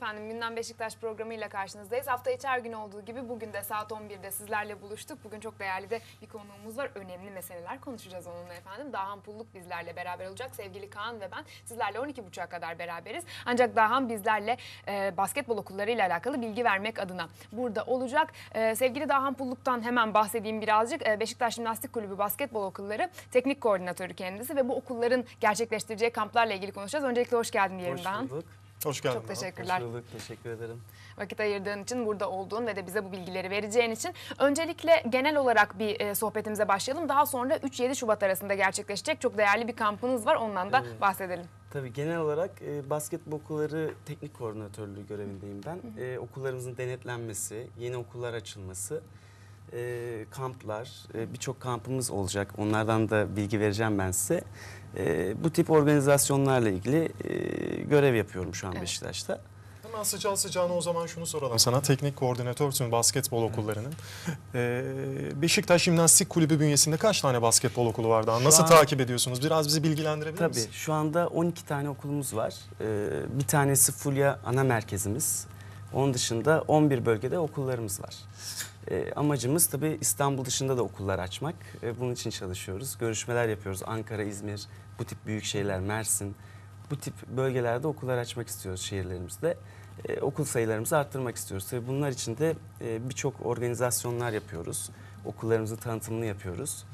efendim. Gündem Beşiktaş programıyla karşınızdayız. Hafta içi her gün olduğu gibi bugün de saat 11'de sizlerle buluştuk. Bugün çok değerli de bir konuğumuz var. Önemli meseleler konuşacağız onunla efendim. Dahan Pulluk bizlerle beraber olacak. Sevgili Kaan ve ben sizlerle 12.30'a kadar beraberiz. Ancak Dahan bizlerle e, basketbol okullarıyla alakalı bilgi vermek adına burada olacak. E, sevgili Dahan Pulluk'tan hemen bahsedeyim birazcık. E, Beşiktaş Jimnastik Kulübü Basketbol Okulları teknik koordinatörü kendisi ve bu okulların gerçekleştireceği kamplarla ilgili konuşacağız. Öncelikle hoş geldin diyelim Hoş Dahan. bulduk. Hoş geldin. Çok teşekkürler. Hoş bulduk. Teşekkür ederim. Vakit ayırdığın için, burada olduğun ve de bize bu bilgileri vereceğin için. Öncelikle genel olarak bir e, sohbetimize başlayalım. Daha sonra 3-7 Şubat arasında gerçekleşecek çok değerli bir kampınız var. Ondan da Evet. bahsedelim. Tabii genel olarak e, basketbol okulları teknik koordinatörlüğü görevindeyim ben. E, okullarımızın denetlenmesi, yeni okullar açılması, e, kamplar, e, birçok kampımız olacak. Onlardan da bilgi vereceğim ben size. E, bu tip organizasyonlarla ilgili e, görev yapıyorum şu an Evet. Beşiktaş'ta. Hemen sıcağı sıcağına o zaman şunu soralım sana. Teknik koordinatörsün basketbol okullarının. Ee, Beşiktaş Jimnastik Kulübü bünyesinde kaç tane basketbol okulu var daha? Nasıl an- takip ediyorsunuz? Biraz bizi bilgilendirebilir Tabii misin? şu anda 12 tane okulumuz var. E, bir tanesi Fulya ana merkezimiz. Onun dışında 11 bölgede okullarımız var. E, amacımız tabii İstanbul dışında da okullar açmak. E, bunun için çalışıyoruz. Görüşmeler yapıyoruz. Ankara, İzmir, bu tip büyük şehirler, Mersin. Bu tip bölgelerde okullar açmak istiyoruz şehirlerimizde. E, okul sayılarımızı arttırmak istiyoruz. Tabii bunlar için de e, birçok organizasyonlar yapıyoruz. Okullarımızın tanıtımını yapıyoruz.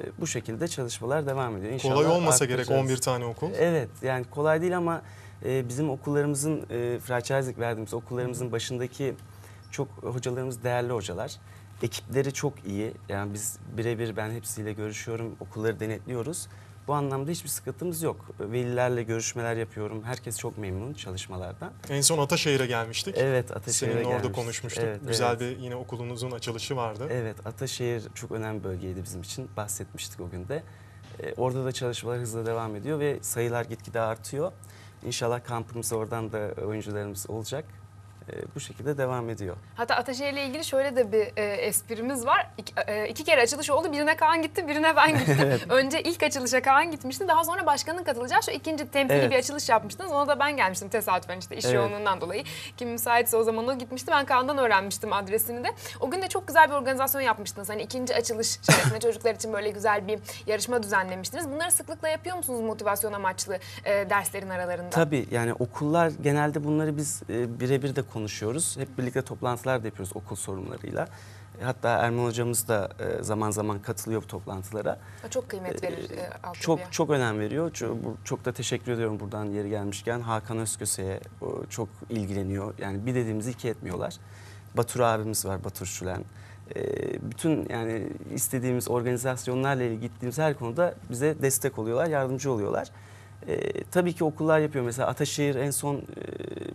E, bu şekilde çalışmalar devam ediyor. İnşallah Kolay olmasa gerek arttıracağız. 11 tane okul. Evet yani kolay değil ama e, bizim okullarımızın e, franchise'lik verdiğimiz okullarımızın başındaki çok hocalarımız değerli hocalar. Ekipleri çok iyi. Yani biz birebir ben hepsiyle görüşüyorum, okulları denetliyoruz. Bu anlamda hiçbir sıkıntımız yok. Velilerle görüşmeler yapıyorum. Herkes çok memnun çalışmalardan. En son Ataşehir'e gelmiştik. Evet Ataşehir'e Seninle orada gelmiştik. konuşmuştuk. Evet, Güzel evet. bir yine okulunuzun açılışı vardı. Evet, Ataşehir çok önemli bölgeydi bizim için. Bahsetmiştik o gün de. Ee, orada da çalışmalar hızla devam ediyor ve sayılar gitgide artıyor. İnşallah kampımız oradan da oyuncularımız olacak. Ee, bu şekilde devam ediyor. Hatta Ataşehir ile ilgili şöyle de bir e, esprimiz var. İki, e, iki kere açılış oldu. Birine Kaan gitti, birine ben gittim. Önce ilk açılışa Kaan gitmişti. Daha sonra başkanın katılacağı şu ikinci temsili Evet. bir açılış yapmıştınız. Ona da ben gelmiştim tesadüfen işte iş Evet. yoğunluğundan dolayı. Kim müsaitse o zaman o gitmişti. Ben Kaan'dan öğrenmiştim adresini de. O gün de çok güzel bir organizasyon yapmıştınız. Hani ikinci açılış şerefine çocuklar için böyle güzel bir yarışma düzenlemiştiniz. Bunları sıklıkla yapıyor musunuz motivasyon amaçlı e, derslerin aralarında? Tabii yani okullar genelde bunları biz e, birebir de konuşuyoruz. Hep birlikte toplantılar da yapıyoruz okul sorunlarıyla. E, Hatta Erman hocamız da e, zaman zaman katılıyor bu toplantılara. Çok kıymet verir e, altyapıya. Çok çok önem veriyor. Çok, çok da teşekkür ediyorum buradan yeri gelmişken. Hakan Özköse'ye çok ilgileniyor. Yani bir dediğimizi iki etmiyorlar. Batur abimiz var, Batur Şülen. Bütün yani istediğimiz organizasyonlarla ilgili gittiğimiz her konuda bize destek oluyorlar, yardımcı oluyorlar. Ee, tabii ki okullar yapıyor. Mesela Ataşehir en son e,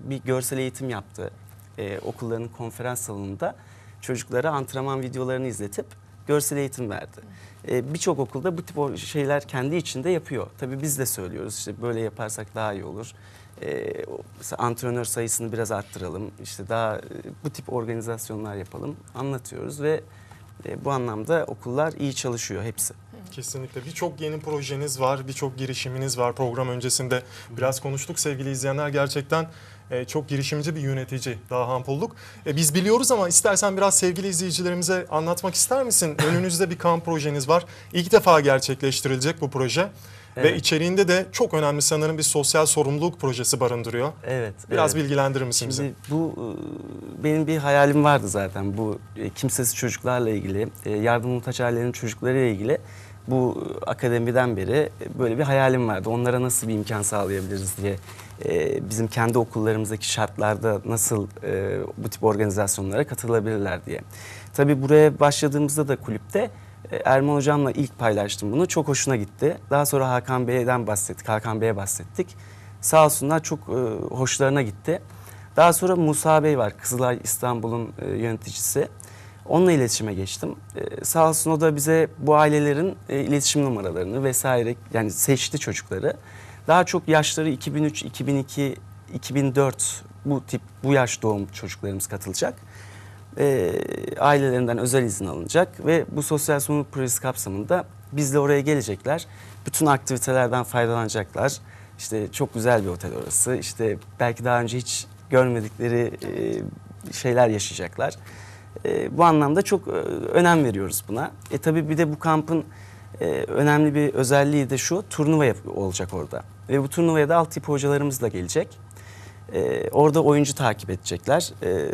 bir görsel eğitim yaptı. Ee, okulların konferans salonunda çocuklara antrenman videolarını izletip görsel eğitim verdi. Ee, Birçok okulda bu tip şeyler kendi içinde yapıyor. Tabii biz de söylüyoruz işte böyle yaparsak daha iyi olur. O- mesela antrenör sayısını biraz arttıralım. İşte daha e, bu tip organizasyonlar yapalım. Anlatıyoruz ve e, bu anlamda okullar iyi çalışıyor hepsi. Kesinlikle. Birçok yeni projeniz var, birçok girişiminiz var. Program öncesinde biraz konuştuk sevgili izleyenler. Gerçekten e, çok girişimci bir yönetici Dahan Pulluk. E, biz biliyoruz ama istersen biraz sevgili izleyicilerimize anlatmak ister misin? Önünüzde bir kamp projeniz var. İlk defa gerçekleştirilecek bu proje. Ve Evet. içeriğinde de çok önemli sanırım bir sosyal sorumluluk projesi barındırıyor. Evet. Biraz evet. bilgilendirir misin bizi? Şimdi bu e, benim bir hayalim vardı zaten bu kimsesiz çocuklarla ilgili, yardım muhtaç ailelerin çocuklarıyla ilgili bu akademiden beri böyle bir hayalim vardı. Onlara nasıl bir imkan sağlayabiliriz diye e, bizim kendi okullarımızdaki şartlarda nasıl e, bu tip organizasyonlara katılabilirler diye. Tabii buraya başladığımızda da kulüpte e, Erman Hocam'la ilk paylaştım bunu. Çok hoşuna gitti. Daha sonra Hakan Bey'den bahsettik. Hakan Bey'e bahsettik. Sağ olsunlar çok e, hoşlarına gitti. Daha sonra Musa Bey var. Kızılay İstanbul'un e, yöneticisi. Onunla iletişime geçtim. E, sağ olsun o da bize bu ailelerin e, iletişim numaralarını vesaire yani seçti çocukları. Daha çok yaşları 2003, 2002, 2004 bu tip bu yaş doğum çocuklarımız katılacak e, ailelerinden özel izin alınacak ve bu sosyal sorumluluk projesi kapsamında bizle oraya gelecekler. Bütün aktivitelerden faydalanacaklar. İşte çok güzel bir otel orası. İşte belki daha önce hiç görmedikleri e, şeyler yaşayacaklar. E, bu anlamda çok e, önem veriyoruz buna. E tabii bir de bu kampın e, önemli bir özelliği de şu, turnuva olacak orada. Ve bu turnuvaya da altyapı hocalarımız da gelecek. E, orada oyuncu takip edecekler. E,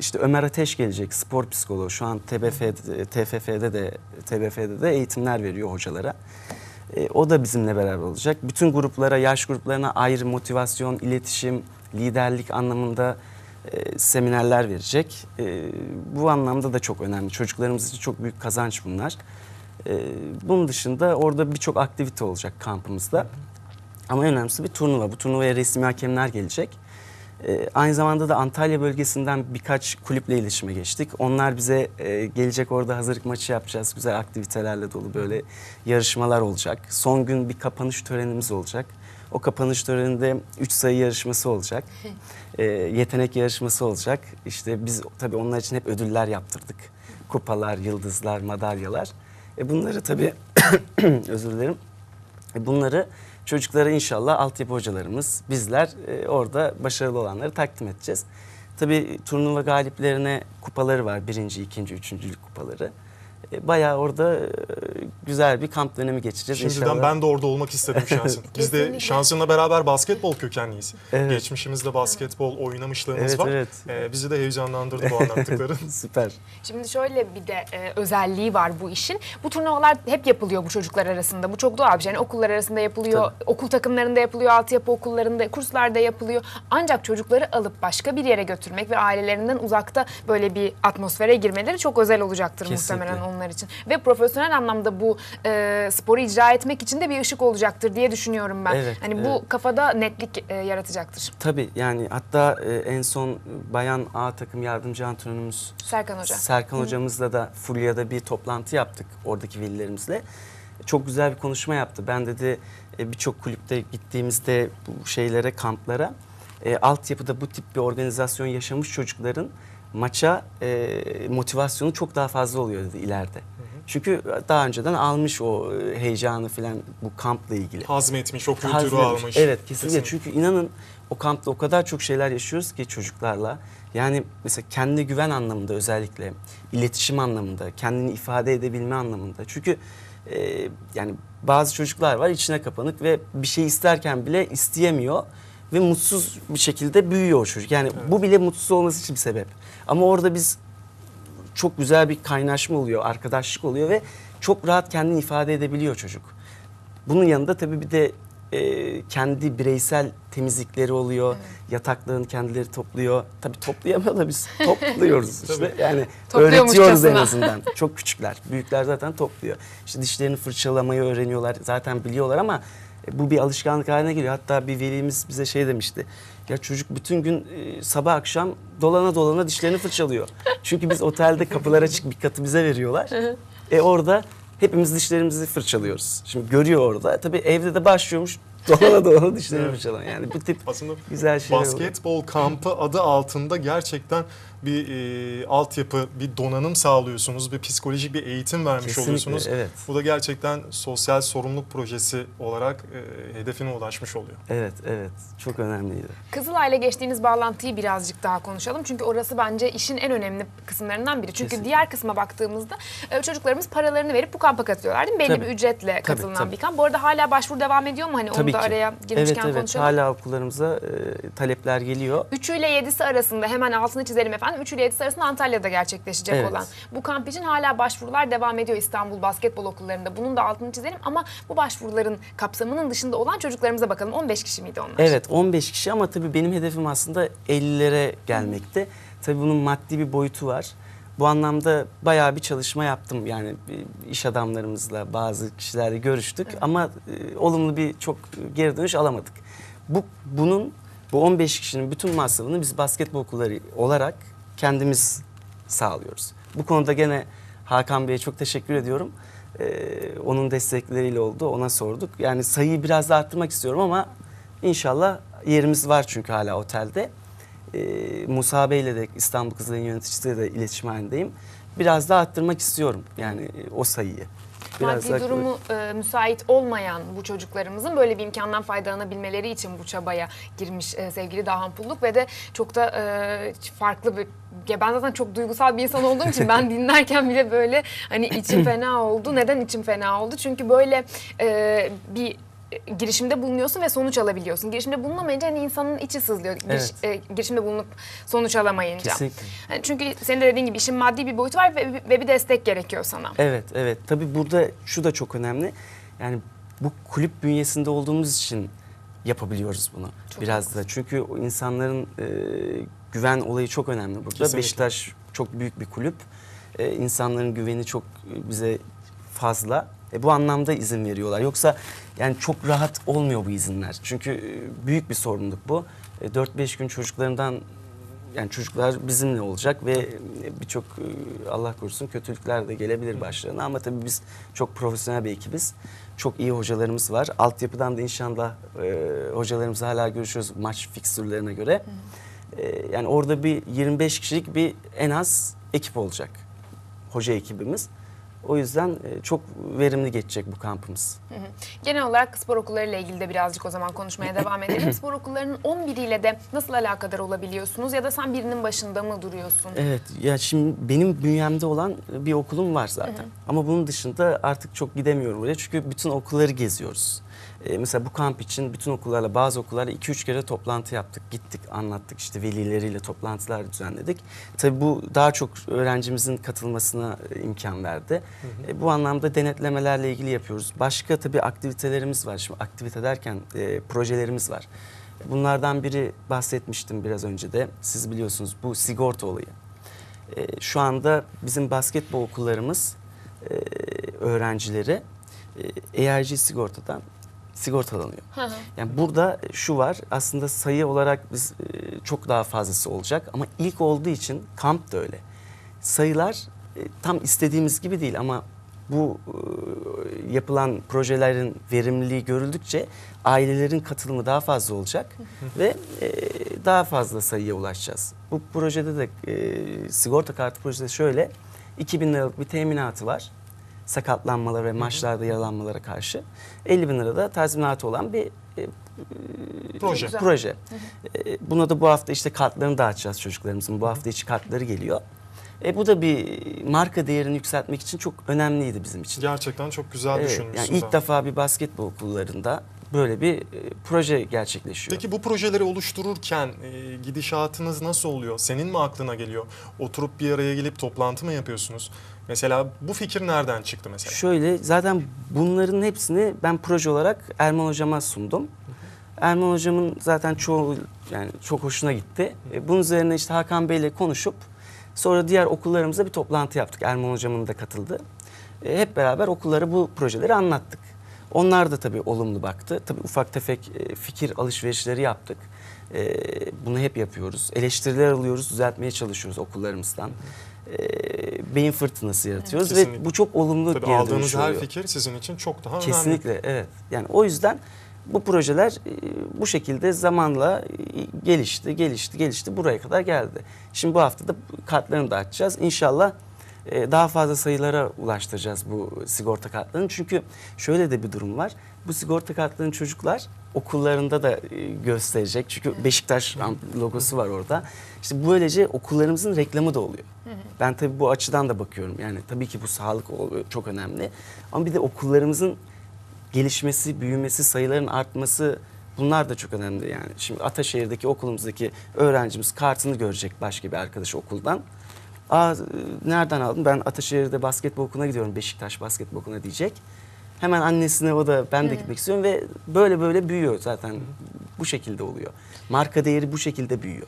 işte Ömer Ateş gelecek, spor psikoloğu. Şu an TBF'de, TFF'de de, TBF'de de eğitimler veriyor hocalara. E, o da bizimle beraber olacak. Bütün gruplara, yaş gruplarına ayrı motivasyon, iletişim, liderlik anlamında e, seminerler verecek. E, bu anlamda da çok önemli. Çocuklarımız için çok büyük kazanç bunlar. E, bunun dışında orada birçok aktivite olacak kampımızda. Ama en önemlisi bir turnuva. Bu turnuvaya resmi hakemler gelecek. Aynı zamanda da Antalya bölgesinden birkaç kulüple iletişime geçtik. Onlar bize gelecek orada hazırlık maçı yapacağız. Güzel aktivitelerle dolu böyle yarışmalar olacak. Son gün bir kapanış törenimiz olacak. O kapanış töreninde 3 sayı yarışması olacak. E, yetenek yarışması olacak. İşte biz tabii onlar için hep ödüller yaptırdık. Kupalar, yıldızlar, madalyalar. E, bunları tabii özür dilerim. E, Bunları çocuklara inşallah altyapı hocalarımız, bizler e, orada başarılı olanları takdim edeceğiz. Tabii turnuva galiplerine kupaları var. Birinci, ikinci, üçüncülük kupaları. E, Bayağı orada e, güzel bir kamp dönemi geçireceğiz Şimdiden inşallah. ben de orada olmak istedim şansın. Biz de Kesinlikle. şansınla beraber basketbol kökenliyiz. Evet. Geçmişimizde basketbol oynamışlığımız Evet, var. evet. Ee, bizi de heyecanlandırdı bu anlattıkların. Süper. Şimdi şöyle bir de e, özelliği var bu işin. Bu turnuvalar hep yapılıyor bu çocuklar arasında. Bu çok doğal bir şey. Yani okullar arasında yapılıyor, okul takımlarında yapılıyor, altyapı okullarında, kurslarda yapılıyor. Ancak çocukları alıp başka bir yere götürmek ve ailelerinden uzakta böyle bir atmosfere girmeleri çok özel olacaktır Kesinlikle. muhtemelen onlar için. Ve profesyonel anlamda bu e, sporu icra etmek için de bir ışık olacaktır diye düşünüyorum ben. Evet, hani bu evet. kafada netlik e, yaratacaktır. Tabii yani hatta e, en son bayan A takım yardımcı antrenörümüz Serkan Hoca. Serkan hocamızla da Fulya'da bir toplantı yaptık oradaki velilerimizle. Çok güzel bir konuşma yaptı. Ben dedi e, birçok kulüpte gittiğimizde bu şeylere, kamplara e, altyapıda bu tip bir organizasyon yaşamış çocukların maça e, motivasyonu çok daha fazla oluyor dedi ileride. Çünkü daha önceden almış o e, heyecanı falan bu kampla ilgili. Hazmetmiş, o kültürü Hazmetmiş. almış. Evet kesinlikle. Çünkü inanın o kampta o kadar çok şeyler yaşıyoruz ki çocuklarla. Yani mesela kendi güven anlamında özellikle, iletişim anlamında, kendini ifade edebilme anlamında. Çünkü e, yani bazı çocuklar var içine kapanık ve bir şey isterken bile isteyemiyor ve mutsuz bir şekilde büyüyor o çocuk. Yani bu bile mutsuz olması için bir sebep. Ama orada biz çok güzel bir kaynaşma oluyor, arkadaşlık oluyor ve çok rahat kendini ifade edebiliyor çocuk. Bunun yanında tabii bir de e, kendi bireysel temizlikleri oluyor. Yataklarını kendileri topluyor. Tabii toplayamıyor da biz topluyoruz işte. Yani öğretiyoruz en azından. Çok küçükler. Büyükler zaten topluyor. İşte dişlerini fırçalamayı öğreniyorlar. Zaten biliyorlar ama e, bu bir alışkanlık haline geliyor. Hatta bir velimiz bize şey demişti. Ya çocuk bütün gün e, sabah akşam dolana dolana dişlerini fırçalıyor. Çünkü biz otelde kapılar açık bir katı bize veriyorlar. e orada hepimiz dişlerimizi fırçalıyoruz. Şimdi görüyor orada. Tabii evde de başlıyormuş dolana dolana dişlerini Evet. fırçalamaya. Yani bu tip Aslında güzel şeyler oluyor. basketbol kampı adı altında gerçekten bir e, altyapı, bir donanım sağlıyorsunuz, bir psikolojik bir eğitim vermiş Kesinlikle, oluyorsunuz. evet. Bu da gerçekten sosyal sorumluluk projesi olarak e, hedefine ulaşmış oluyor. Evet, evet. Çok önemliydi. Kızılay'la geçtiğiniz bağlantıyı birazcık daha konuşalım. Çünkü orası bence işin en önemli kısımlarından biri. Çünkü Kesinlikle. diğer kısma baktığımızda e, çocuklarımız paralarını verip bu kampa katılıyorlar değil mi? Belli Tabii. bir ücretle katılınan tabii. bir kamp. Bu arada hala başvuru devam ediyor mu? Hani onu da araya girmişken evet, evet. konuşalım. Hala okullarımıza e, talepler geliyor. 3 ile 7'si arasında hemen altını çizelim efendim. 3 ile 7'si arasında Antalya'da gerçekleşecek Evet. olan bu kamp için hala başvurular devam ediyor İstanbul basketbol okullarında. Bunun da altını çizelim ama bu başvuruların kapsamının dışında olan çocuklarımıza bakalım. 15 kişi miydi onlar? Evet 15 kişi ama tabii benim hedefim aslında 50'lere gelmekte. Tabii bunun maddi bir boyutu var. Bu anlamda bayağı bir çalışma yaptım. Yani iş adamlarımızla bazı kişilerle görüştük ama e, olumlu bir çok geri dönüş alamadık. Bu bunun bu 15 kişinin bütün masrafını biz basketbol okulları olarak kendimiz sağlıyoruz. Bu konuda gene Hakan Bey'e çok teşekkür ediyorum. Ee, onun destekleriyle oldu. Ona sorduk. Yani sayıyı biraz da arttırmak istiyorum ama inşallah yerimiz var çünkü hala otelde. Ee, Musa Bey'le de İstanbul Kızılay'ın yöneticisiyle de iletişim halindeyim. Biraz daha arttırmak istiyorum yani e, o sayıyı. Biraz maddi durumu e, müsait olmayan bu çocuklarımızın böyle bir imkandan faydalanabilmeleri için bu çabaya girmiş e, sevgili Dahan Pulluk ve de çok da e, farklı bir ya ben zaten çok duygusal bir insan olduğum için ben dinlerken bile böyle hani içim fena oldu. Neden içim fena oldu? Çünkü böyle e, bir girişimde bulunuyorsun ve sonuç alabiliyorsun. Girişimde bulunamayınca hani insanın içi sızlıyor. Giriş, Evet. e, girişimde bulunup sonuç alamayınca. Kesinlikle. Yani çünkü senin de dediğin gibi işin maddi bir boyutu var ve, ve bir destek gerekiyor sana. Evet, evet. Tabii burada şu da çok önemli. Yani bu kulüp bünyesinde olduğumuz için yapabiliyoruz bunu Çok biraz da. Çünkü insanların e, güven olayı çok önemli burada. Kesinlikle. Beşiktaş çok büyük bir kulüp. E, insanların güveni çok e, bize fazla. E, bu anlamda izin veriyorlar. Yoksa yani çok rahat olmuyor bu izinler. Çünkü e, büyük bir sorumluluk bu. E, 4-5 gün çocuklarından yani çocuklar bizimle olacak ve e, birçok e, Allah korusun kötülükler de gelebilir başlarına ama tabii biz çok profesyonel bir ekibiz. Çok iyi hocalarımız var. Altyapıdan da inşallah e, hocalarımızla hala görüşüyoruz maç fikstürlerine göre. E, yani orada bir 25 kişilik bir en az ekip olacak. Hoca ekibimiz. O yüzden e, çok verimli geçecek bu kampımız. Hı hı. Genel olarak spor okullarıyla ilgili de birazcık o zaman konuşmaya devam edelim. spor okullarının 11'iyle de nasıl alakadar olabiliyorsunuz ya da sen birinin başında mı duruyorsun? Evet ya şimdi benim bünyemde olan bir okulum var zaten. Ama bunun dışında artık çok gidemiyorum oraya çünkü bütün okulları geziyoruz. Ee, mesela bu kamp için bütün okullarla bazı okullarla 2-3 kere toplantı yaptık. Gittik anlattık işte velileriyle toplantılar düzenledik. Tabii bu daha çok öğrencimizin katılmasına e, imkan verdi. E, bu anlamda denetlemelerle ilgili yapıyoruz. Başka tabii aktivitelerimiz var. Şimdi aktivite derken e, projelerimiz var. Bunlardan biri bahsetmiştim biraz önce de. Siz biliyorsunuz bu sigorta olayı. E, şu anda bizim basketbol okullarımız e, öğrencileri e, ERG sigortadan sigortalanıyor. Hı hı. Yani burada şu var aslında sayı olarak biz e, çok daha fazlası olacak ama ilk olduğu için kamp da öyle. Sayılar e, tam istediğimiz gibi değil ama bu e, yapılan projelerin verimliliği görüldükçe ailelerin katılımı daha fazla olacak ve daha fazla sayıya ulaşacağız. Bu projede de sigorta kartı projesi şöyle 2000 liralık bir teminatı var sakatlanmalara ve maçlarda yaralanmalara karşı 50 bin lirada tazminatı olan bir e, Proje. Güzel. proje. E, buna da bu hafta işte kartlarını dağıtacağız çocuklarımızın. Bu hafta içi kartları geliyor. E, bu da bir marka değerini yükseltmek için çok önemliydi bizim için. Gerçekten çok güzel Evet, düşünmüşsünüz. yani ilk defa bir basketbol okullarında böyle bir e, proje gerçekleşiyor. Peki bu projeleri oluştururken e, gidişatınız nasıl oluyor? Senin mi aklına geliyor? Oturup bir araya gelip toplantı mı yapıyorsunuz? Mesela bu fikir nereden çıktı mesela? Şöyle zaten bunların hepsini ben proje olarak Erman hocama sundum. Erman hocamın zaten çoğu yani çok hoşuna gitti. E, Bunun üzerine işte Hakan Bey ile konuşup sonra diğer okullarımıza bir toplantı yaptık. Erman hocamın da katıldı. E, Hep beraber okullara bu projeleri anlattık. Onlar da tabii olumlu baktı. Tabii ufak tefek e, fikir alışverişleri yaptık. Bunu hep yapıyoruz. Eleştiriler alıyoruz, düzeltmeye çalışıyoruz okullarımızdan. Beyin fırtınası yaratıyoruz ve Kesinlikle. bu çok olumlu Tabii geri aldığınız dönüş her oluyor. fikir sizin için çok daha önemli. Kesinlikle evet. Yani o yüzden bu projeler e, bu şekilde zamanla e, gelişti, gelişti, gelişti buraya kadar geldi. Şimdi bu hafta da kartlarını da açacağız. İnşallah e, daha fazla sayılara ulaştıracağız bu sigorta kartlarını. Çünkü şöyle de bir durum var. Bu sigorta kartlarını çocuklar okullarında da e, gösterecek. Çünkü Beşiktaş logosu var orada. İşte böylece okullarımızın reklamı da oluyor. Ben tabii bu açıdan da bakıyorum. Yani tabii ki bu sağlık çok önemli. Ama bir de okullarımızın gelişmesi, büyümesi, sayıların artması bunlar da çok önemli yani. Şimdi Ataşehir'deki okulumuzdaki öğrencimiz kartını görecek başka bir arkadaş okuldan. Aa nereden aldın? Ben Ataşehir'de basketbol okuluna gidiyorum. Beşiktaş basketbol okuluna diyecek. Hemen annesine o da ben de gitmek istiyorum ve böyle böyle büyüyor zaten. Bu şekilde oluyor. Marka değeri bu şekilde büyüyor.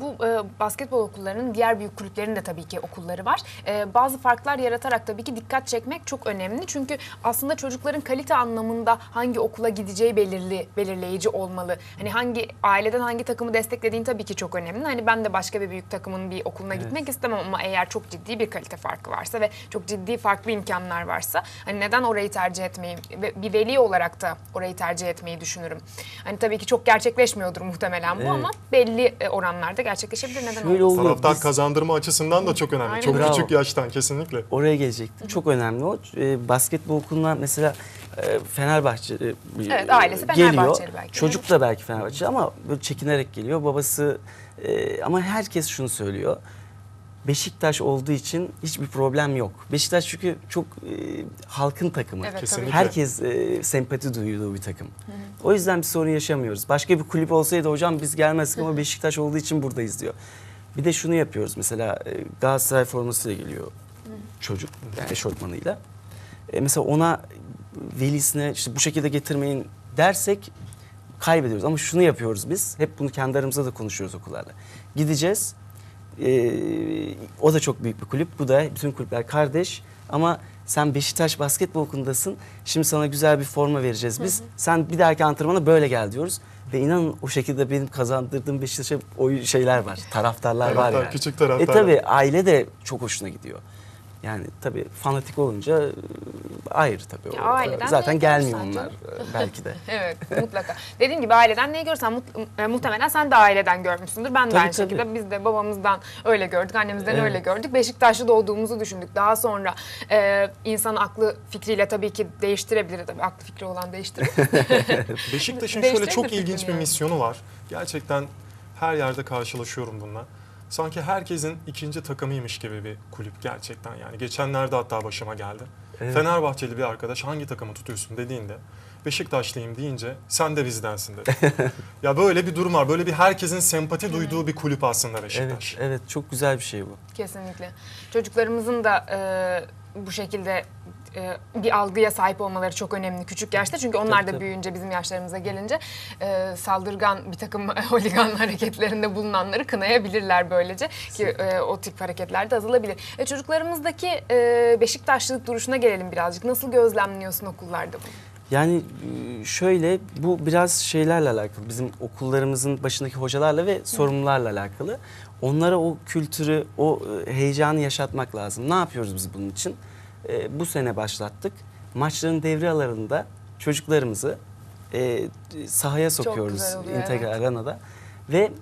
Bu e, basketbol okullarının diğer büyük kulüplerin de tabii ki okulları var. E, bazı farklar yaratarak tabii ki dikkat çekmek çok önemli. Çünkü aslında çocukların kalite anlamında hangi okula gideceği belirli belirleyici olmalı. Hani hangi aileden hangi takımı desteklediğin tabii ki çok önemli. Hani ben de başka bir büyük takımın bir okuluna gitmek istemem ama eğer çok ciddi bir kalite farkı varsa ve çok ciddi farklı imkanlar varsa hani neden orayı tercih etmeyi ve bir veli olarak da orayı tercih etmeyi düşünürüm. Hani tabii ki çok gerçekleşmiyordur muhtemelen bu Evet. ama belli e, oranlarda gerçekleşebilir. Neden Şöyle olmasın? oluyor. Taraftar Biz- kazandırma açısından da çok önemli. Aynen. Çok Bravo. küçük yaştan kesinlikle. Oraya gelecektim. Çok önemli o. E, basketbol okulundan mesela e, Fenerbahçe e, Evet, ailesi geliyor. Fenerbahçeli belki. Çocuk da belki Fenerbahçe ama böyle çekinerek geliyor. Babası e, ama herkes şunu söylüyor. Beşiktaş olduğu için hiçbir problem yok. Beşiktaş çünkü çok e, halkın takımı. Evet. Kesinlikle. Herkes e, sempati duyduğu bir takım. O yüzden bir sorun yaşamıyoruz. Başka bir kulüp olsaydı hocam biz gelmezdik ama Beşiktaş olduğu için buradayız diyor. Bir de şunu yapıyoruz mesela e, Galatasaray formasıyla geliyor çocuk yani eşortmanıyla. E, mesela ona velisine işte bu şekilde getirmeyin dersek kaybediyoruz. Ama şunu yapıyoruz biz. Hep bunu kendi aramızda da konuşuyoruz okullarla. Gideceğiz. E, o da çok büyük bir kulüp. Bu da bütün kulüpler kardeş. Ama sen Beşiktaş basketbol okulundasın. Şimdi sana güzel bir forma vereceğiz biz. Sen bir dahaki antrenmana böyle gel diyoruz. Ve inanın o şekilde benim kazandırdığım Beşiktaş'a o şeyler var. Taraftarlar var yani. küçük taraftarlar. E tabi aile de çok hoşuna gidiyor. Yani tabii fanatik olunca e, ayrı tabii. Ya O- aileden Zaten gelmiyor görürsen onlar e, belki de. Evet mutlaka. Dediğim gibi aileden neyi görsen mut- e, muhtemelen sen de aileden görmüşsündür. Ben de Tabii, aynı tabii. şekilde biz de babamızdan öyle gördük, annemizden Evet. öyle gördük. Beşiktaşlı doğduğumuzu düşündük. Daha sonra e, insan aklı fikriyle tabii ki değiştirebilir. Tabii aklı fikri olan değiştirir. Beşiktaş'ın şöyle çok ilginç bir yani. misyonu var. Gerçekten her yerde karşılaşıyorum bununla. Sanki herkesin ikinci takımıymış gibi bir kulüp gerçekten yani. Geçenlerde hatta başıma geldi. Evet. Fenerbahçeli bir arkadaş hangi takımı tutuyorsun dediğinde Beşiktaşlıyım deyince sen de bizdensin dedi. ya böyle bir durum var. Böyle bir herkesin sempati duyduğu bir kulüp aslında Evet, Beşiktaş. evet çok güzel bir şey bu. Kesinlikle. Çocuklarımızın da e, bu şekilde e, bir algıya sahip olmaları çok önemli küçük yaşta. Çünkü onlar Tabii, da tabii. büyüyünce bizim yaşlarımıza gelince e, saldırgan bir takım holigan hareketlerinde bulunanları kınayabilirler böylece. Ki e, o tip hareketler de azalabilir. E, çocuklarımızdaki e, Beşiktaşlılık duruşuna gelelim birazcık. Nasıl gözlemliyorsun okullarda bunu? Yani e, şöyle bu biraz şeylerle alakalı. Bizim okullarımızın başındaki hocalarla ve sorumlularla alakalı. Onlara o kültürü, o e, heyecanı yaşatmak lazım. Ne yapıyoruz biz bunun için? E, bu sene başlattık. Maçların devre aralarında çocuklarımızı e, sahaya sokuyoruz oluyor, Integral evet. Arena'da. Ve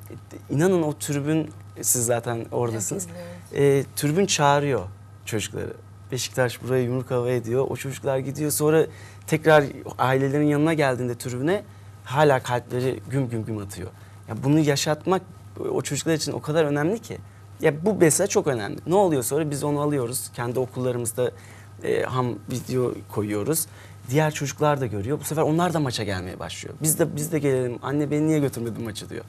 inanın o tribün, siz zaten oradasınız. E, tribün çağırıyor çocukları. Beşiktaş buraya yumruk hava ediyor. O çocuklar gidiyor. Sonra tekrar ailelerin yanına geldiğinde tribüne hala kalpleri güm güm güm atıyor. Ya bunu yaşatmak o çocuklar için o kadar önemli ki. Ya bu mesela çok önemli. Ne oluyor sonra biz onu alıyoruz. Kendi okullarımızda e, ham video koyuyoruz. Diğer çocuklar da görüyor. Bu sefer onlar da maça gelmeye başlıyor. Biz de biz de gelelim. Anne beni niye götürmedin maçı diyor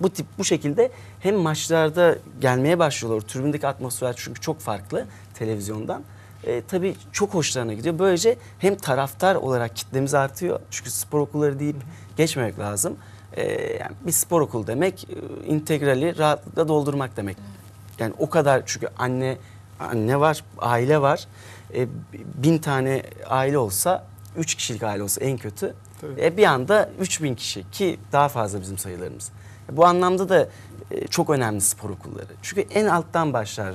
bu tip bu şekilde hem maçlarda gelmeye başlıyorlar. Tribündeki atmosfer çünkü çok farklı televizyondan. E, tabii çok hoşlarına gidiyor. Böylece hem taraftar olarak kitlemiz artıyor. Çünkü spor okulları deyip geçmemek lazım. E, yani bir spor okulu demek e, integrali rahatlıkla doldurmak demek. Yani o kadar çünkü anne anne var, aile var. E, bin tane aile olsa, üç kişilik aile olsa en kötü. Tabii. E, bir anda 3000 kişi ki daha fazla bizim sayılarımız. Bu anlamda da e, çok önemli spor okulları. Çünkü en alttan başlar.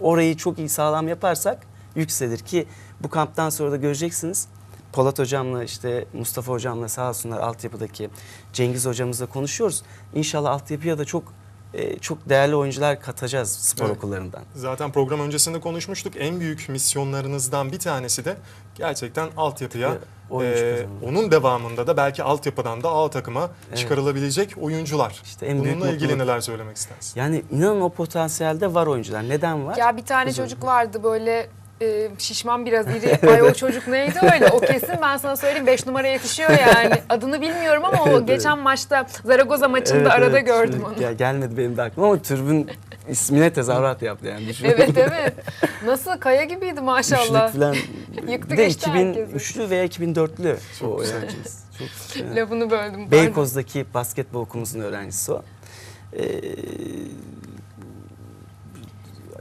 Orayı çok iyi sağlam yaparsak yükselir ki bu kamptan sonra da göreceksiniz. Polat hocamla işte Mustafa hocamla sağ olsunlar altyapıdaki Cengiz hocamızla konuşuyoruz. İnşallah altyapıya da çok e, çok değerli oyuncular katacağız spor Evet. okullarından. Zaten program öncesinde konuşmuştuk. En büyük misyonlarınızdan bir tanesi de gerçekten altyapıya, e, onun devamında da belki altyapıdan da A takıma Evet. çıkarılabilecek oyuncular. İşte en büyük Bununla ilgili mutluluk. neler söylemek istersin? Yani inanın o potansiyelde var oyuncular. Neden var? Ya bir tane Güzel. çocuk vardı böyle e, şişman biraz iri. Ay o çocuk neydi öyle? O kesin ben sana söyleyeyim 5 numara yetişiyor yani. Adını bilmiyorum ama o geçen maçta Zaragoza maçında Evet, arada evet. gördüm onu. gel- gelmedi benim de aklıma ama türbün ismine tezahürat yaptı yani. Düşün. Evet evet. Nasıl kaya gibiydi maşallah. Üçlük falan. Yıktı Bir de geçti herkesi. 2003'lü veya 2004'lü Çok o güzel. Çok. Lafını böldüm. Beykoz'daki basketbol okulumuzun öğrencisi o. Ee,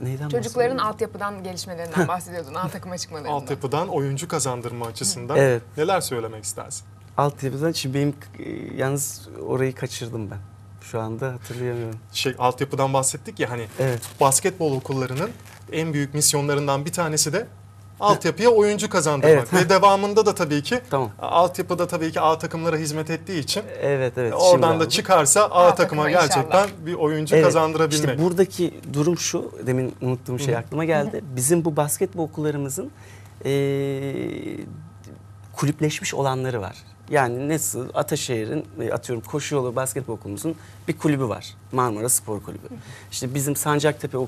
neyden Çocukların altyapıdan gelişmelerinden bahsediyordun. A takıma çıkmalarından. Altyapıdan oyuncu kazandırma açısından Evet. neler söylemek istersin? Altyapıdan şimdi benim e, yalnız orayı kaçırdım ben. Şu anda hatırlayamıyorum. Şey altyapıdan bahsettik ya hani Evet. basketbol okullarının en büyük misyonlarından bir tanesi de altyapıya oyuncu kazandırmak Evet. ve devamında da tabii ki Tamam. altyapıda tabii ki A takımlara hizmet ettiği için Evet evet. şimdi oradan da çıkarsa A, A takıma takıma gerçekten inşallah. bir oyuncu Evet, kazandırabilmek. İşte buradaki durum şu, demin unuttuğum şey aklıma geldi. Bizim bu basketbol okullarımızın eee, kulüpleşmiş olanları var. Yani nasıl Ataşehir'in e, atıyorum koşu yolu basketbol okulumuzun bir kulübü var. Marmara Spor Kulübü. İşte bizim Sancaktepe e,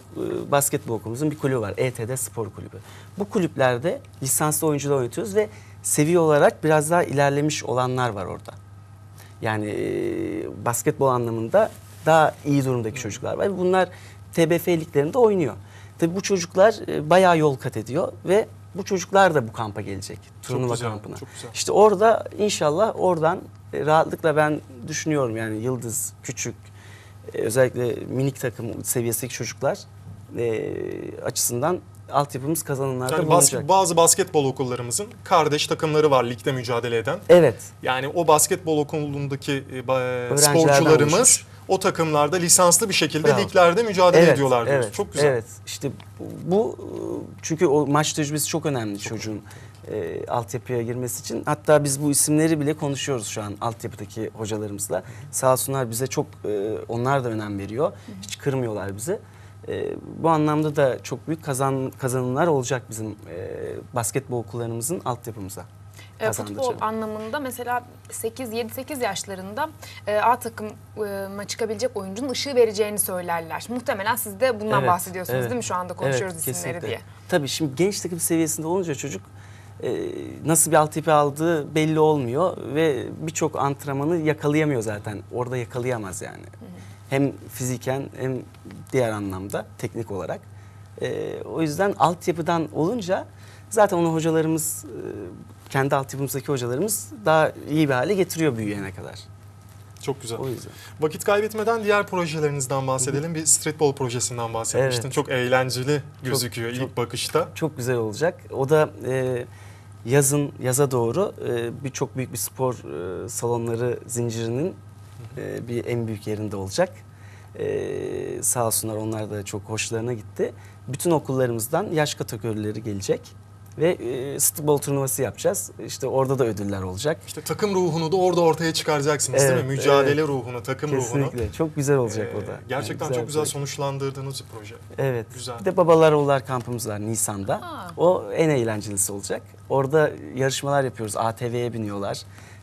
basketbol okulumuzun bir kulübü var. ETD Spor Kulübü. Bu kulüplerde lisanslı oyuncular oynatıyoruz ve seviye olarak biraz daha ilerlemiş olanlar var orada. Yani e, basketbol anlamında daha iyi durumdaki çocuklar var. Bunlar TBF liglerinde oynuyor. Tabii bu çocuklar e, bayağı yol kat ediyor ve bu çocuklar da bu kampa gelecek. Turnuva güzel, kampına. çok güzel. İşte orada inşallah oradan e, rahatlıkla ben düşünüyorum yani Yıldız, Küçük, e, özellikle minik takım seviyesindeki çocuklar e, açısından altyapımız kazanımlarda Yani bulunacak. bas- bazı basketbol okullarımızın kardeş takımları var ligde mücadele eden. Evet. Yani o basketbol okulundaki e, sporcularımız oluşmuş. O takımlarda lisanslı bir şekilde Bravo. liglerde mücadele ediyorlar diyoruz. Evet, Çok güzel. Evet. İşte bu, çünkü o maç tecrübesi çok önemli çocuğun e, altyapıya girmesi için. Hatta biz bu isimleri bile konuşuyoruz şu an altyapıdaki hocalarımızla. Sağ olsunlar bize çok e, onlar da önem veriyor. Hiç kırmıyorlar bizi. E, bu anlamda da çok büyük kazan, kazanımlar olacak bizim e, basketbol okullarımızın altyapımıza. E, futbol anlamında mesela 8 7-8 yaşlarında e, A takıma çıkabilecek oyuncunun ışığı vereceğini söylerler. Muhtemelen siz de bundan Evet, bahsediyorsunuz evet. değil mi? Şu anda konuşuyoruz Evet, isimleri kesinlikle. diye. Tabii şimdi genç takım seviyesinde olunca çocuk e, nasıl bir altyapı aldığı belli olmuyor ve birçok antrenmanı yakalayamıyor zaten. Orada yakalayamaz yani. Hem fiziken hem diğer anlamda teknik olarak. E, o yüzden altyapıdan olunca zaten onu hocalarımız e, kendi altyapımızdaki hocalarımız daha iyi bir hale getiriyor büyüyene kadar. Çok güzel. O yüzden. Vakit kaybetmeden diğer projelerinizden bahsedelim. Bir streetball projesinden bahsetmiştin. Evet. Çok eğlenceli gözüküyor çok- ilk bakışta. çok güzel olacak. O da e, yazın yaza doğru e, bir çok büyük bir spor e, salonları zincirinin e, bir en büyük yerinde olacak. E, sağ olsunlar onlar da çok hoşlarına gitti. Bütün okullarımızdan yaş kategorileri gelecek ve e, streetball turnuvası yapacağız. İşte orada da ödüller olacak. İşte takım ruhunu da orada ortaya çıkaracaksınız değil Evet, mi? Mücadele evet. ruhunu, takım ruhunu. Kesinlikle. Çok güzel olacak Ee, o da. Gerçekten Yani çok güzel proje. sonuçlandırdığınız bir proje. Evet. Güzel. Bir de Babalar Oğullar kampımız var Nisan'da. Aa. O en eğlencelisi olacak. Orada yarışmalar yapıyoruz. ATV'ye biniyorlar.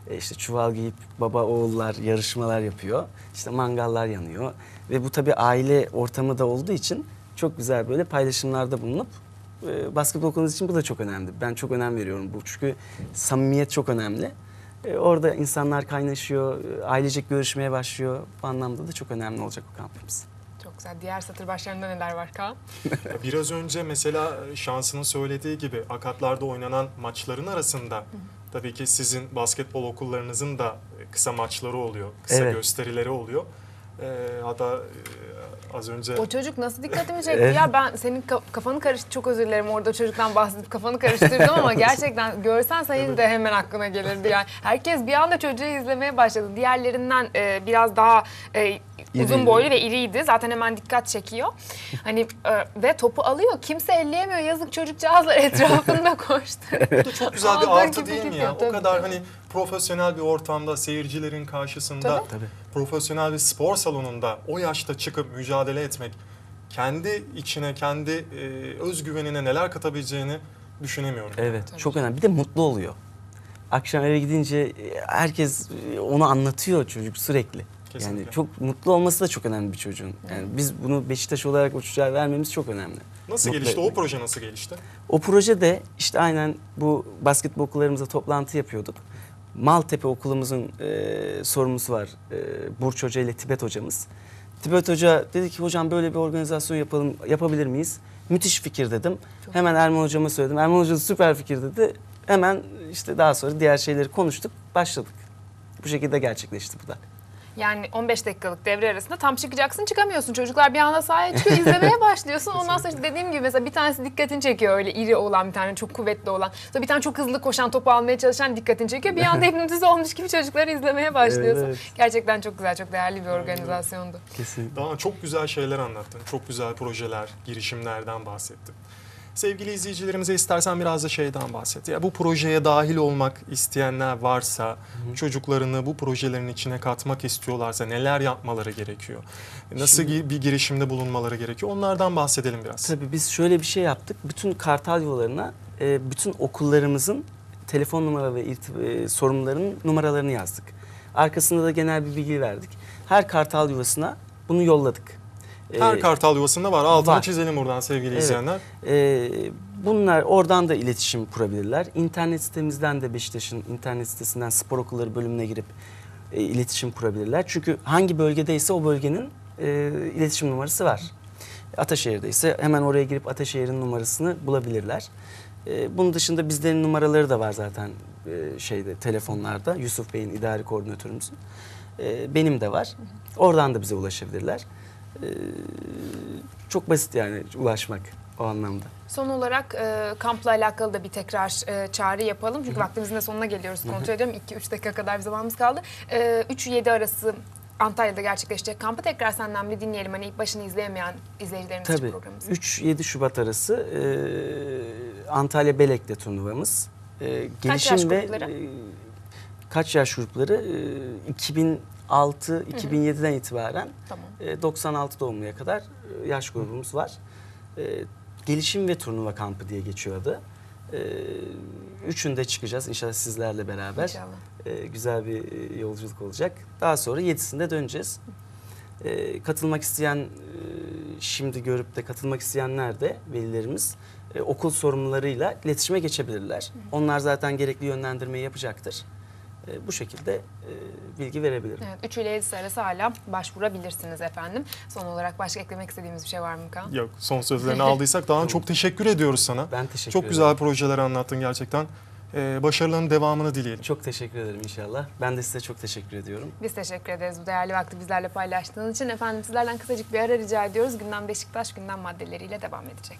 E işte çuval giyip baba oğullar yarışmalar yapıyor. İşte mangallar yanıyor. Ve bu tabii aile ortamı da olduğu için çok güzel böyle paylaşımlarda bulunup e, basketbol okulumuz için bu da çok önemli. Ben çok önem veriyorum bu. Çünkü samimiyet çok önemli. E, orada insanlar kaynaşıyor, e, ailecek görüşmeye başlıyor. Bu anlamda da çok önemli olacak bu kampımız. Çok güzel. Diğer satır başlarında neler var Kaan? Biraz önce mesela şansının söylediği gibi akatlarda oynanan maçların arasında tabii ki sizin basketbol okullarınızın da kısa maçları oluyor, kısa Evet. gösterileri oluyor. Ee, hatta e, az önce O çocuk nasıl dikkatimi çekti ya ben senin ka- kafanı karıştı çok özür dilerim orada çocuktan bahsedip kafanı karıştırdım ama gerçekten görsen senin de hemen aklına gelirdi yani. Herkes bir anda çocuğu izlemeye başladı. Diğerlerinden e, biraz daha e, uzun İriydi. boylu ve iriydi. Zaten hemen dikkat çekiyor. Hani e, ve topu alıyor. Kimse elleyemiyor. Yazık çocukcağızlar etrafında koştu. Bu çok güzel bir artı değil mi ya? O tabii. kadar hani profesyonel bir ortamda, seyircilerin karşısında, Tabii. Tabii. profesyonel bir spor salonunda o yaşta çıkıp mücadele etmek, kendi içine, kendi e, özgüvenine neler katabileceğini düşünemiyorum. Evet, Tabii çok önemli. Bir de mutlu oluyor. Akşam eve gidince e, herkes e, onu anlatıyor çocuk sürekli. Kesinlikle. Yani çok mutlu olması da çok önemli bir çocuğun. Yani biz bunu Beşiktaş olarak o çocuğa vermemiz çok önemli. Nasıl Mutlu gelişti? O etmek. proje nasıl gelişti? O proje de işte aynen bu basketbol okullarımızda toplantı yapıyorduk. Maltepe okulumuzun e, sorumlusu var. E, Burç Hoca ile Tibet hocamız. Tibet Hoca dedi ki hocam böyle bir organizasyon yapalım yapabilir miyiz? Müthiş fikir dedim. Hemen Erman hocama söyledim. Erman hoca da süper fikir dedi. Hemen işte daha sonra diğer şeyleri konuştuk, başladık. Bu şekilde gerçekleşti bu da. Yani 15 dakikalık devre arasında tam çıkacaksın çıkamıyorsun. Çocuklar bir anda sahaya çıkıyor izlemeye başlıyorsun. Ondan sonra işte dediğim gibi mesela bir tanesi dikkatini çekiyor öyle iri olan bir tane çok kuvvetli olan. Sonra bir tane çok hızlı koşan topu almaya çalışan dikkatini çekiyor. Bir anda hipnotize olmuş gibi çocukları izlemeye başlıyorsun. Evet. Gerçekten çok güzel çok değerli bir organizasyondu. Kesinlikle. Daha çok güzel şeyler anlattın. Çok güzel projeler, girişimlerden bahsettin. Sevgili izleyicilerimize istersen biraz da şeyden bahset. Ya bu projeye dahil olmak isteyenler varsa, çocuklarını bu projelerin içine katmak istiyorlarsa neler yapmaları gerekiyor? Nasıl gi- bir girişimde bulunmaları gerekiyor? Onlardan bahsedelim biraz. Tabii biz şöyle bir şey yaptık. Bütün kartal yuvalarına e, bütün okullarımızın telefon numara ve e, sorumluların numaralarını yazdık. Arkasında da genel bir bilgi verdik. Her kartal yuvasına bunu yolladık. Her E, kartal yuvasında var. Altını var. çizelim buradan sevgili Evet. izleyenler. e, bunlar oradan da iletişim kurabilirler. İnternet sitemizden de Beşiktaş'ın internet sitesinden spor okulları bölümüne girip e, iletişim kurabilirler. Çünkü hangi bölgedeyse o bölgenin e, iletişim numarası var. Ataşehir'de ise hemen oraya girip Ataşehir'in numarasını bulabilirler. E, bunun dışında bizlerin numaraları da var zaten e, şeyde telefonlarda. Yusuf Bey'in idari koordinatörümüzün. E, benim de var. Oradan da bize ulaşabilirler. E, çok basit yani ulaşmak o anlamda. Son olarak e, kampla alakalı da bir tekrar e, çağrı yapalım. Çünkü vaktimizin de sonuna geliyoruz. Kontrol ediyorum. 2-3 dakika kadar bir zamanımız kaldı. E, 3-7 arası Antalya'da gerçekleşecek kampı tekrar senden bir dinleyelim. Hani ilk başını izleyemeyen izleyicilerimiz için Tabii. programımızı. 3-7 Şubat arası e, Antalya Belek'te turnuvamız. E, gelişim yaş ve grupları? e, kaç yaş grupları? E, 2006-2007'den itibaren Tamam. e, 96 doğumluya kadar e, yaş grubumuz var. E, gelişim ve turnuva kampı diye geçiyor adı. E, üçünde çıkacağız inşallah sizlerle beraber. İnşallah. E, güzel bir e, yolculuk olacak. Daha sonra yedisinde döneceğiz. E, katılmak isteyen, e, şimdi görüp de katılmak isteyenler de velilerimiz e, okul sorumlularıyla iletişime geçebilirler. Onlar zaten gerekli yönlendirmeyi yapacaktır. E, bu şekilde e, bilgi verebilirim. Evet, 3 ile 7 arası hala başvurabilirsiniz efendim. Son olarak başka eklemek istediğimiz bir şey var mı Kaan? Yok son sözlerini aldıysak daha çok teşekkür ediyoruz sana. Ben teşekkür Çok ederim. güzel projeler anlattın gerçekten. Ee, başarıların devamını dileyelim. Çok teşekkür ederim inşallah. Ben de size çok teşekkür ediyorum. Biz teşekkür ederiz bu değerli vakti bizlerle paylaştığınız için. Efendim sizlerden kısacık bir ara rica ediyoruz. Gündem Beşiktaş gündem maddeleriyle devam edecek.